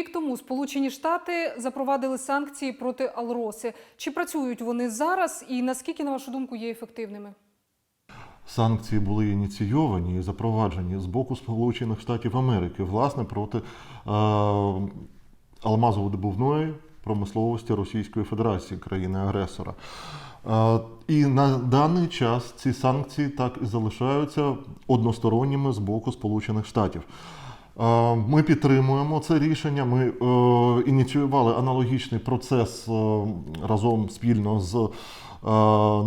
Рік тому Сполучені Штати запровадили санкції проти Алроси. Чи працюють вони зараз і наскільки, на вашу думку, є ефективними? Санкції були ініційовані і запроваджені з боку Сполучених Штатів Америки, власне, проти е, алмазово-добувної промисловості Російської Федерації, країни-агресора. Е, і на даний час ці санкції так і залишаються односторонніми з боку Сполучених Штатів. Ми підтримуємо це рішення. Ми е, ініціювали аналогічний процес е, разом спільно з е,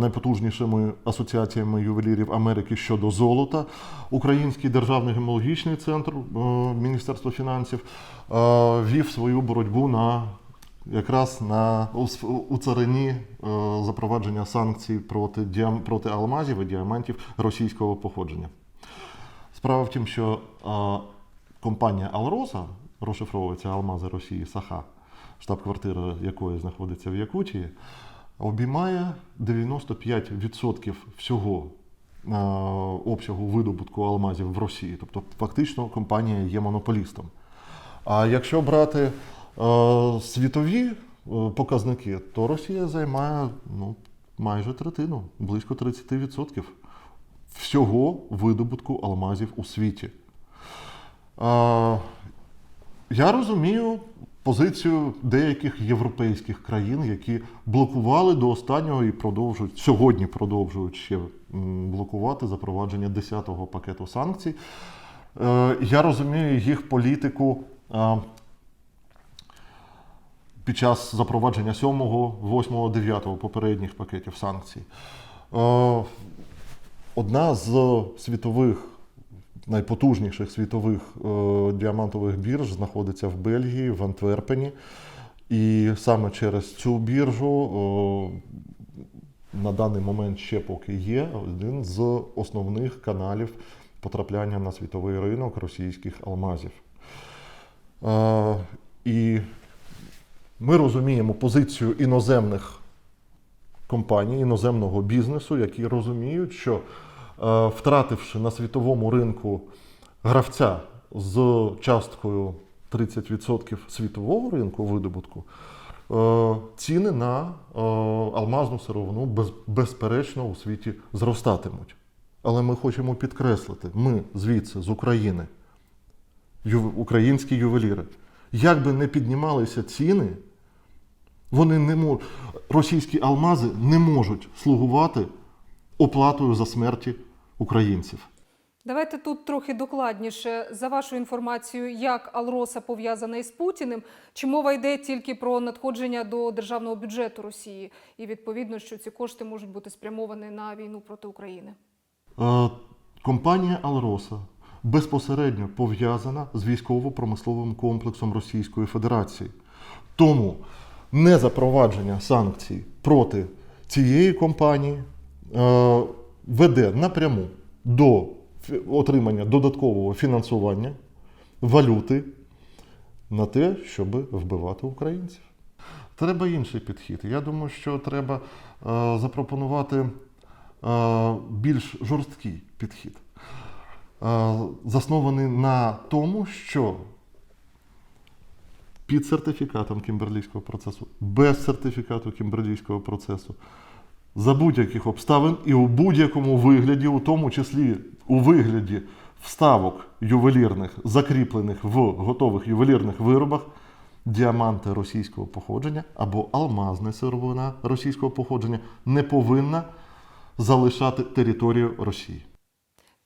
найпотужнішими асоціаціями ювелірів Америки щодо золота. Український державний гемологічний центр Міністерства фінансів вів свою боротьбу на якраз на у, царині запровадження санкцій проти проти алмазів і діамантів російського походження. Справа в тім, що компанія Алроса, розшифровується Алмази Росії Саха, штаб-квартира якої знаходиться в Якутії, обіймає 95% всього е, обсягу видобутку алмазів в Росії. Тобто, фактично, компанія є монополістом. А якщо брати е, світові е, показники, то Росія займає ну, майже третину, близько 30% всього видобутку алмазів у світі. Я розумію позицію деяких європейських країн, які блокували до останнього і продовжують сьогодні продовжують ще блокувати запровадження 10-го пакету санкцій. Е, Я розумію їх політику е, під час запровадження 7-го, 8-го, 9-го попередніх пакетів санкцій. Е, Одна з світових найпотужніших світових е, діамантових бірж знаходиться в Бельгії, в Антверпені. І саме через цю біржу е, на даний момент ще поки є один з основних каналів потрапляння на світовий ринок російських алмазів. Е, і ми розуміємо позицію іноземних компаній, іноземного бізнесу, які розуміють, що втративши на світовому ринку гравця з часткою 30% світового ринку видобутку, е, ціни на е, алмазну сировину безперечно у світі зростатимуть. Але ми хочемо підкреслити, ми звідси, з України, українські ювеліри, як би не піднімалися ціни, вони не можуть, російські алмази не можуть слугувати оплатою за смерті українців. Давайте тут трохи докладніше за вашу інформацію, як Алроса пов'язана із Путіним. Чи мова йде тільки про надходження до державного бюджету Росії, і відповідно, що ці кошти можуть бути спрямовані на війну проти України? Е, компанія Алроса безпосередньо пов'язана з військово-промисловим комплексом Російської Федерації. Тому незапровадження санкцій проти цієї компанії веде напряму до отримання додаткового фінансування валюти на те, щоб вбивати українців. Треба інший підхід. Я думаю, що треба е, запропонувати е, більш жорсткий підхід, е, заснований на тому, що під сертифікатом кімберлійського процесу, без сертифікату кімберлійського процесу, за будь-яких обставин і у будь-якому вигляді, у тому числі у вигляді вставок ювелірних, закріплених в готових ювелірних виробах, діаманти російського походження або алмазна сировина російського походження не повинна залишати територію Росії.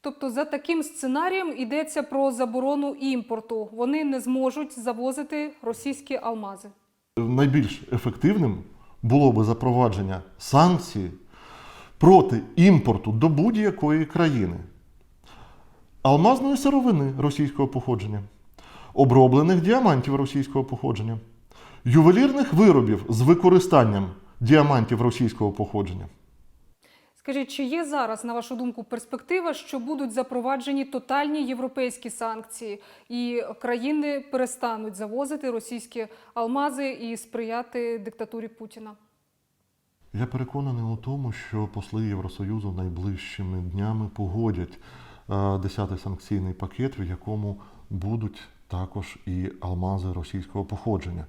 Тобто, за таким сценарієм йдеться про заборону імпорту. Вони не зможуть завозити російські алмази. найбільш ефективним було би запровадження санкцій проти імпорту до будь-якої країни алмазної сировини російського походження, оброблених діамантів російського походження, ювелірних виробів з використанням діамантів російського походження. Скажіть, чи є зараз, на вашу думку, перспектива, що будуть запроваджені тотальні європейські санкції, і країни перестануть завозити російські алмази і сприяти диктатурі Путіна? Я переконаний у тому, що посли Євросоюзу найближчими днями погодять е, 10-й санкційний пакет, в якому будуть також і алмази російського походження.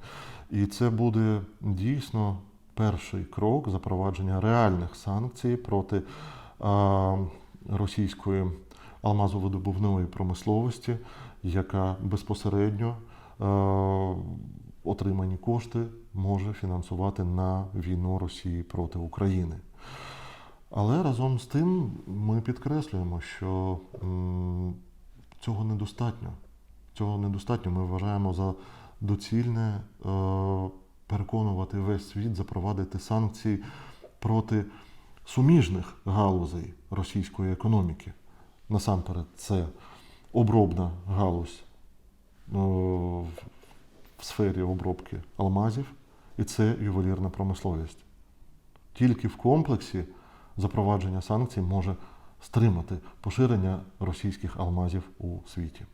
І це буде дійсно перший крок запровадження реальних санкцій проти російської алмазовидобувної промисловості, яка безпосередньо отримані кошти може фінансувати на війну Росії проти України. Але разом з тим ми підкреслюємо, що цього недостатньо. Цього недостатньо. Ми вважаємо за доцільне переконувати весь світ запровадити санкції проти суміжних галузей російської економіки. Насамперед, це обробна галузь е, в в сфері обробки алмазів, і це ювелірна промисловість. Тільки в комплексі запровадження санкцій може стримати поширення російських алмазів у світі.